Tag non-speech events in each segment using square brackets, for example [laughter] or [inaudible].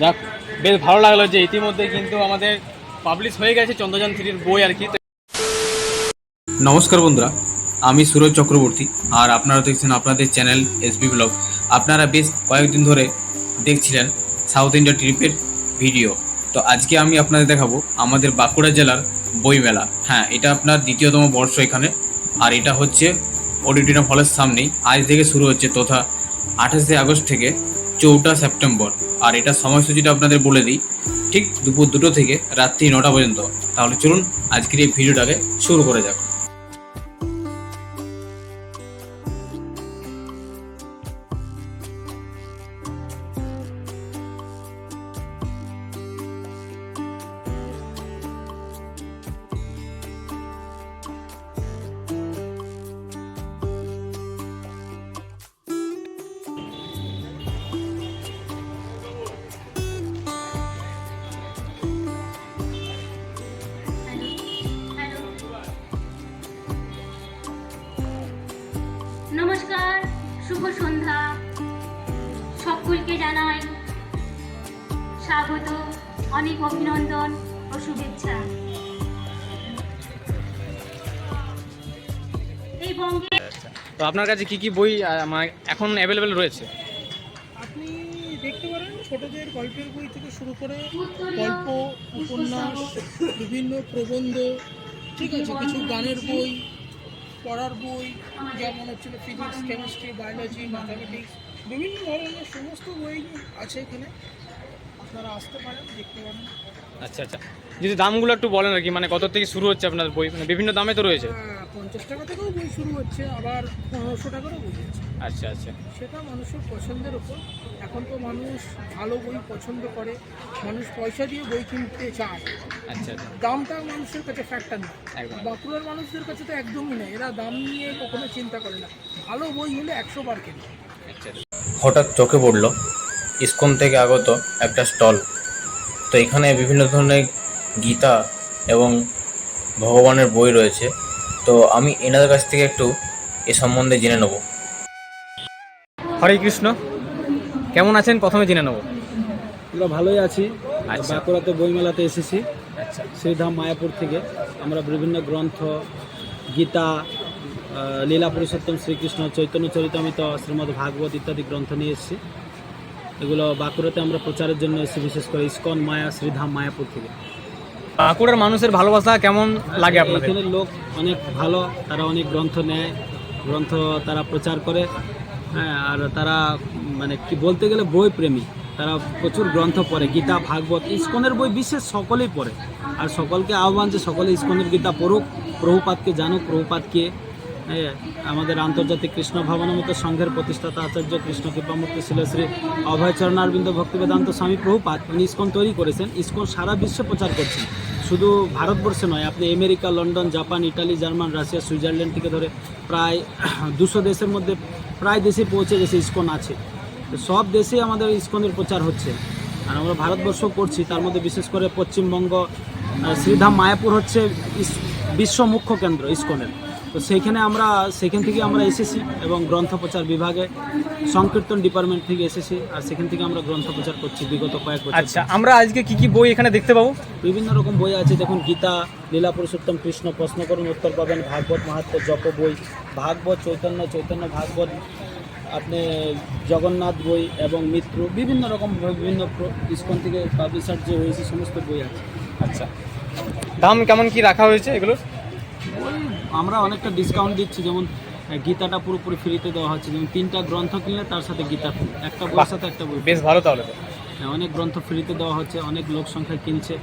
যাক, বেশ ভালো লাগল যে ইতিমধ্যে কিন্তু আমাদের পাবলিশ হয়ে গেছে চন্দ্রযান থ্রির বই আর কি। নমস্কার বন্ধুরা, আমি সুরজ চক্রবর্তী আর আপনারা দেখছেন আপনাদের চ্যানেল এসবি ব্লগ আপনারা বেশ কয়েকদিন ধরে দেখছিলেন সাউথ ইন্ডিয়া ট্রিপের ভিডিও তো আজকে আমি আপনাদের দেখাবো আমাদের বাঁকুড়া জেলার বইমেলা হ্যাঁ এটা আপনার দ্বিতীয়তম বর্ষ এখানে, আর এটা হচ্ছে অডিটোরিয়াম হলের সামনেই। আজ থেকে শুরু হচ্ছে তথা আঠাশে আগস্ট থেকে চৌঠা সেপ্টেম্বর। আর এটা সময়সূচিটা আপনাদের বলে দিই, ঠিক দুপুর দুটো থেকে রাত্রি নটা পর্যন্ত। তাহলে চলুন আজকের এই ভিডিওটাকে শুরু করে যাক। সন্ধ্যা। সকলকে জানাই স্বাগত অনেক অভিনন্দন ও শুভেচ্ছা। এই বঙ্গে তো আপনার কাছে কি কি বই এখন অ্যাভেলেবেল রয়েছে? আপনি দেখতে পারেন ছোটদের গল্পের বই থেকে শুরু করে গল্প উপন্যাস বিভিন্ন প্রবন্ধ ঠিক আছে কিছু গানের বই পড়ার বই, যেমন হচ্ছে ফিজিক্স কেমিস্ট্রি বায়োলজি ম্যাথামেটিক্স বিভিন্ন ধরনের সমস্ত বই আছে এখানে। আপনারা আসতে পারেন, দেখতে পারেন। আচ্ছা আচ্ছা। যদি দামগুলো একটু বলেন আর কি মানে কত থেকে শুরু হচ্ছে আপনার বই? মানে বিভিন্ন দামে তো রয়েছে। পঞ্চাশ টাকা থেকেও বই শুরু হচ্ছে আবার পনেরোশো টাকারও বই আছে। আচ্ছা আচ্ছা। সেটা মানুষের পছন্দের ওপর। এখন তো মানুষ ভালো বই পছন্দ করে মানুষ পয়সা দিয়ে বই কিনতে চায়। আচ্ছা আচ্ছা। দামটা মানুষের কাছে ফ্যাক্টর না একদম। বাঁকুড়ার মানুষদের কাছে তো একদমই না এরা দাম নিয়ে কখনো চিন্তা করে না। ভালো বই হলে একশো বার কেনে। আচ্ছা। হঠাৎ চোখে পড়ল ইসকন থেকে আগত একটা স্টল। তো এখানে বিভিন্ন ধরনের গীতা এবং ভগবানের বই রয়েছে। তো আমি এনাদের কাছ থেকে একটু এ সম্বন্ধে জেনে নেব। হরে কৃষ্ণ। কেমন আছেন? প্রথমে জেনে নেব। আমরা ভালোই আছি। আচ্ছা। বাঁকুড়াতে বইমেলাতে এসেছি। আচ্ছা। শ্রীধাম মায়াপুর থেকে আমরা বিভিন্ন গ্রন্থ গীতা লীলা পুরুষোত্তম শ্রীকৃষ্ণ চৈতন্য চরিতামিত শ্রীমদ ভাগবত ইত্যাদি গ্রন্থ নিয়ে এসেছি। এগুলো বাঁকুড়াতে আমরা প্রচারের জন্য এসেছি বিশেষ করে ইস্কন মায়া শ্রীধাম মায়াপুর থেকে। বাঁকুড়ার মানুষের ভালোবাসা কেমন লাগে আপনাদের? এখানে লোক অনেক ভালো তারা অনেক গ্রন্থ নেয় গ্রন্থ তারা প্রচার করে হ্যাঁ আর তারা মানে কি বলতে গেলে বই প্রেমী। তারা প্রচুর গ্রন্থ পড়ে গীতা ভাগবত ইস্কনের বই বিশেষ সকলেই পড়ে। আর সকলকে আহ্বান যে সকলে ইস্কনের গীতা পড়ুক প্রভুপাতকে জানুক প্রভুপাতকে আমাদের আন্তর্জাতিক কৃষ্ণ ভাবনামৃত সংঘের প্রতিষ্ঠাতা আচার্য কৃষ্ণ কৃপামূর্তি ছিল শ্রী অভয় চরণারবিন্দ ভক্তি বেদান্ত স্বামী প্রভুপাত উনি ইস্কন তৈরি করেছেন। ইস্কন সারা বিশ্বে প্রচার করছেন। শুধু ভারতবর্ষে নয়, আপনি America, London, Japan, Italy, German, Russia, Switzerland থেকে ধরে প্রায় [clears throat] দুশো দেশের মধ্যে প্রায় দেশে পৌঁছে গেছে ইস্কন আছে। সব দেশেই আমাদের ইস্কনের প্রচার হচ্ছে। আর আমরা ভারতবর্ষ করছি। তার মধ্যে বিশেষ করে পশ্চিমবঙ্গ শ্রীধাম, মায়াপুর হচ্ছে বিশ্ব মুখ্য কেন্দ্র ইস্কনের। তো সেইখানে আমরা সেখান থেকে আমরা এসেছি এবং গ্রন্থ প্রচার বিভাগে সংকীর্তন ডিপার্টমেন্ট থেকে এসেছি আর সেখান থেকে আমরা গ্রন্থ প্রচার করছি বিগত কয়েক বছর আচ্ছা আমরা আজকে কি কি বই এখানে দেখতে পাবো? বিভিন্ন রকম বই আছে দেখুন গীতা লীলা পুরুষোত্তম কৃষ্ণ প্রশ্ন করুন উত্তর পাবেন ভাগবত মাহাত্ম জপ বই ভাগবত চৈতন্য চৈতন্য ভাগবত আপনি জগন্নাথ বই এবং মিত্র বিভিন্ন রকম বিভিন্ন ইস্কন থেকে পাবলিশার যে হয়েছে সমস্ত বই আছে। আচ্ছা দাম কেমন কি রাখা হয়েছে এগুলোর? আমরা অনেকটা ডিসকাউন্ট দিচ্ছি যেমন গীতাটা পুরোপুরি ফ্রিতে দেওয়া হচ্ছে। যেমন তিনটা গ্রন্থ কিনলে তার সাথে গীতা free। একটা বইয়ের সাথে একটা বই বেশ ভালো তাহলে হ্যাঁ, অনেক গ্রন্থ ফ্রিতে দেওয়া হচ্ছে অনেক লোক সংখ্যা কিনছে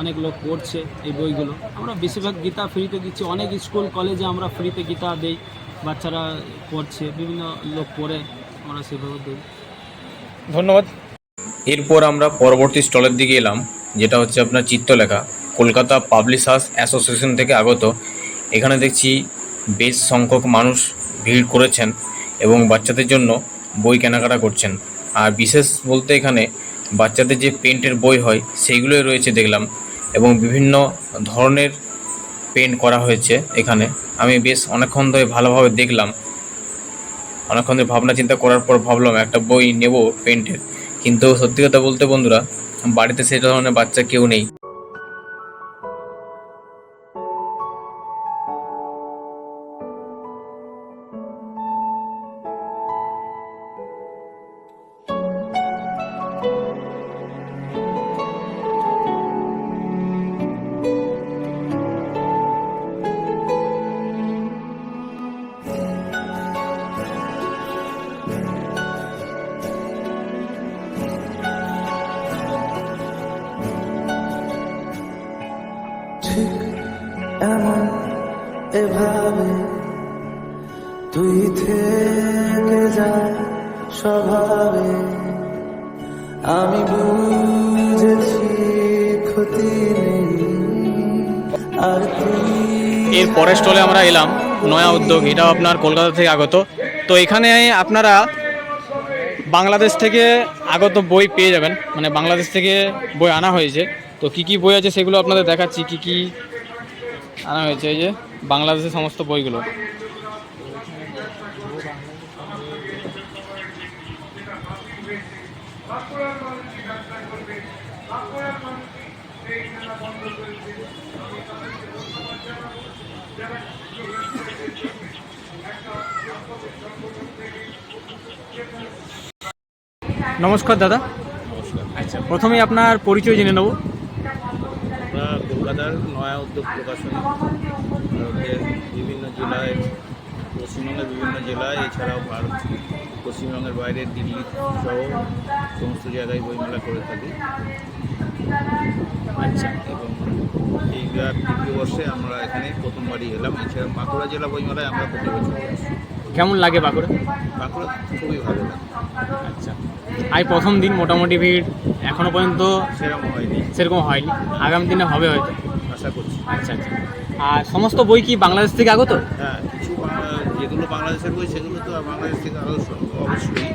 অনেক লোক পড়ছে এই বইগুলো। আমরা বেশিরভাগ গীতা ফ্রিতে দিচ্ছি। অনেক স্কুল কলেজে আমরা ফ্রিতে গীতা দেই বাচ্চারা পড়ছে বিভিন্ন লোক পড়ে আমরা সেভাবে দিই। ধন্যবাদ। এরপর আমরা পরবর্তী স্টলের দিকে এলাম যেটা হচ্ছে আপনার চিত্রলেখা কলকাতা পাবলিশার্স অ্যাসোসিয়েশন থেকে আগত এখানে দেখছি বেশ সংখ্যক মানুষ ভিড় করেছেন এবং বাচ্চাদের জন্য বই কেনাকাটা করছেন। আর বিশেষ বলতে এখানে বাচ্চাদের যে পেন্টের বই হয়, সেইগুলোই রয়েছে দেখলাম এবং বিভিন্ন ধরনের পেন্ট করা হয়েছে এখানে। আমি বেশ অনেকক্ষণ ধরে ভালোভাবে দেখলাম। অনেকক্ষণ ধরে ভাবনা চিন্তা করার পর ভাবলাম একটা বই নেব পেন্টের। কিন্তু সত্যি কথা বলতে বন্ধুরা, বাড়িতে সেই ধরনের বাচ্চা কেউ নেই। এমন এভাবে তুই থেকে যা স্বভাবে। আমি বুঝেছি ক্ষতি এর পরের স্টলে আমরা এলাম, নয়া উদ্যোগ, এটাও আপনার কলকাতা থেকে আগত। তো এখানে আপনারা বাংলাদেশ থেকে আগত বই পেয়ে যাবেন মানে বাংলাদেশ থেকে বই আনা হয়েছে। তো কি কি বই আছে সেগুলো আপনাদের দেখাচ্ছি কি কি আনা হয়েছে এই যে বাংলাদেশের সমস্ত বইগুলো। নমস্কার দাদা। আচ্ছা প্রথমেই আপনার পরিচয় জেনে নেব। আমরা কলকাতার নয়া উদ্যোগ প্রকাশনী ভারতের বিভিন্ন জেলায় পশ্চিমবঙ্গের বিভিন্ন জেলায় এছাড়াও ভারত পশ্চিমবঙ্গের বাইরে দিল্লি সহ সমস্ত জায়গায় বইমেলা করে থাকি। আচ্ছা। এবং এইবার তৃতীয় বর্ষে আমরা এখানে প্রথমবারই এলাম। এছাড়া বাঁকুড়া জেলা বইমেলায় আমরা প্রতি বছর কেমন লাগে বাঁকুড়া? বাঁকুড়া খুবই ভালো লাগে। আচ্ছা। আজ প্রথম দিন মোটামুটি ভিড় এখনও পর্যন্ত সেরকম হয়নি। সেরকম হয়নি। আগামী দিনে হবে হয়তো। আশা করছি। আচ্ছা আচ্ছা। আর সমস্ত বই কি বাংলাদেশ থেকে আগত? হ্যাঁ কিছু যেগুলো বাংলাদেশের বই সেগুলো তো বাংলাদেশ থেকে স- অবশ্যই।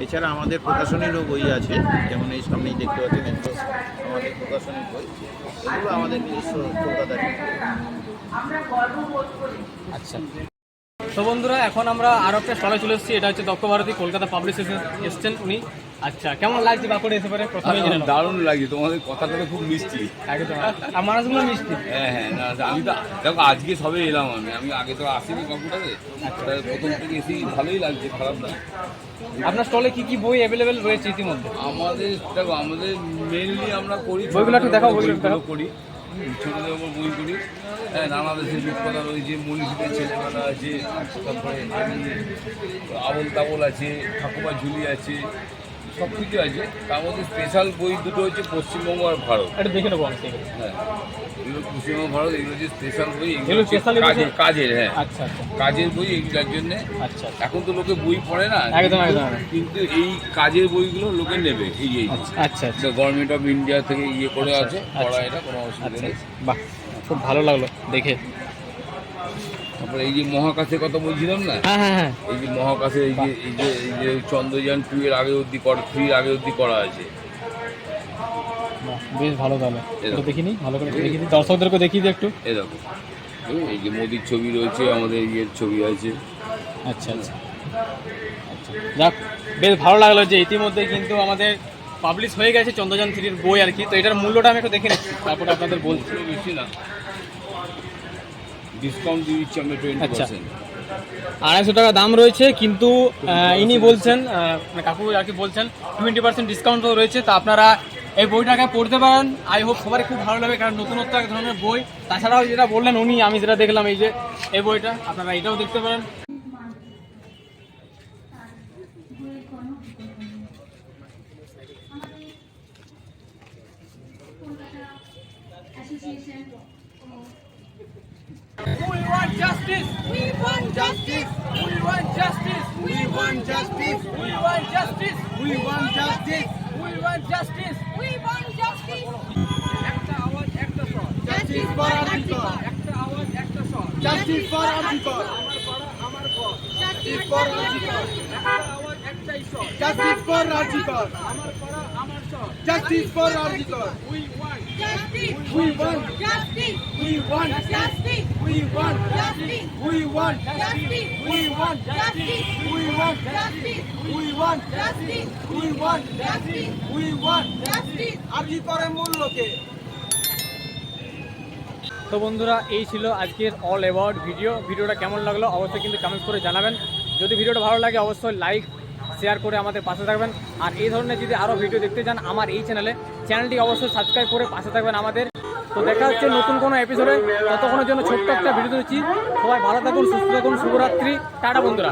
এছাড়া আমাদের প্রকাশনীরও বই আছে যেমন এই সামনেই দেখতে পাচ্ছেন এগুলো আমাদের প্রকাশনীর বই। এগুলো আমাদের নিজস্ব কলকাতার আচ্ছা। তো বন্ধুরা এখন আমরা আরও একটা স্টলে চলে এসেছি। এটা হচ্ছে দক্ষ ভারতী কলকাতা পাবলিশেশন এসছেন উনি। আচ্ছা কেমন লাগছে বাঁকুড়ে এসে পরে? প্রথমে জেনে দারুণ লাগছে। তোমাদের কথাগুলো খুব মিষ্টি। একদম। আর মানুষগুলো মিষ্টি। হ্যাঁ হ্যাঁ না আমি তো দেখো আজকে সবে এলাম আমি। আমি আগে তো আসিনি বাঁকুড়াতে প্রথম থেকে এসেই ভালোই লাগছে খারাপ না। আপনার স্টলে কি কি বই অ্যাভেলেবেল রয়েছে ইতিমধ্যে? আমাদের দেখো আমাদের মেনলি আমরা করি বইগুলো একটু দেখাও, বইগুলো করি। ছোটদের ওপর বই করি হ্যাঁ নানা দেশের রূপকথা রয়েছে মনীষীদের ছেলেমেলা আছে তারপরে আবল তাবল আছে ঠাকুমা ঝুলি আছে সব কিছু আছে। তার মধ্যে স্পেশাল বই দুটো হচ্ছে পশ্চিমবঙ্গ আর ভারত। এটা দেখে নেব হ্যাঁ। এগুলো পশ্চিমবঙ্গ ভারত এগুলো হচ্ছে স্পেশাল বই এগুলো কাজের কাজের হ্যাঁ। আচ্ছা আচ্ছা। কাজের বই এগুলোর জন্য আচ্ছা এখন তো লোকে বই পড়ে না একদম, একদম। কিন্তু এই কাজের বইগুলো লোকে নেবে এই এই আচ্ছা আচ্ছা গভর্নমেন্ট অফ ইন্ডিয়া থেকে ইয়ে করে আছে আচ্ছা। পড়া এটা কোনো অসুবিধা আচ্ছা নেই। বাহ খুব ভালো লাগল দেখে। তারপরে এই যে মহাকাশের কথা বলছিলাম না? হ্যাঁ হ্যাঁ হ্যাঁ। এই যে মহাকাশে এই যে এই যে এই যে চন্দ্রযান টু এর আগে অবধি করা থ্রির আগে অবধি করা আছে। বেশ ভালো তাহলে। দেখিনি ভালো করে দেখিয়ে দর্শকদেরকে দেখিয়ে দিই একটু। এরকম। এই যে মোদির ছবি রয়েছে আমাদের ইয়ের ছবি আছে। আচ্ছা আচ্ছা। আচ্ছা যাক বেশ ভালো লাগল যে ইতিমধ্যে কিন্তু আমাদের পাবলিশ হয়ে গেছে চন্দ্রযান থ্রির বই আর কি। তো এটার মূল্যটা আমি একটু দেখে নিচ্ছি তারপরে আপনাদের বলছি। বেশি না। ডিসকাউন্ট দিয়ে দিচ্ছি আমরা টোয়েন্টি আচ্ছা। পার্সেন্ট আড়াইশো টাকা দাম রয়েছে কিন্তু ইনি বলছেন মানে কাকু আর কি বলছেন টোয়েন্টি পার্সেন্ট ডিসকাউন্টও রয়েছে। তো আপনারা এই বইটাকে পড়তে পারেন আই হোপ সবারই খুব ভালো লাগে কারণ নতুনত্ব এক ধরনের বই তাছাড়াও যেটা বললেন উনি আমি যেটা দেখলাম এই যে এই বইটা আপনারা এটাও দেখতে পারেন. We want justice. We want justice. We want justice. We want justice. একটা স্বর justice for Justice for Rajikar. আমার পাড়া আমার স্বর Justice for Rajikar. We want. Justice. We want. Justice. We want. Justice. We want. Justice. We want. Justice. তো বন্ধুরা, এই ছিল আজকের অল অ্যাওয়ার্ড ভিডিও ভিডিওটা কেমন লাগল অবশ্যই কিন্তু কমেন্ট করে জানাবেন। যদি ভিডিওটা ভালো লাগে, অবশ্যই লাইক শেয়ার করে আমাদের পাশে থাকবেন। আর এই ধরনের যদি আরও ভিডিও দেখতে চান আমার এই চ্যানেলে চ্যানেলটি অবশ্যই সাবস্ক্রাইব করে পাশে থাকবেন আমাদের। তো দেখা হচ্ছে নতুন কোনো এপিসোডে ততক্ষণের জন্য ছোট্ট একটা ভিডিও দিচ্ছি। সবাই ভালো থাকুন, সুস্থ থাকুন, শুভরাত্রি। টাটা বন্ধুরা।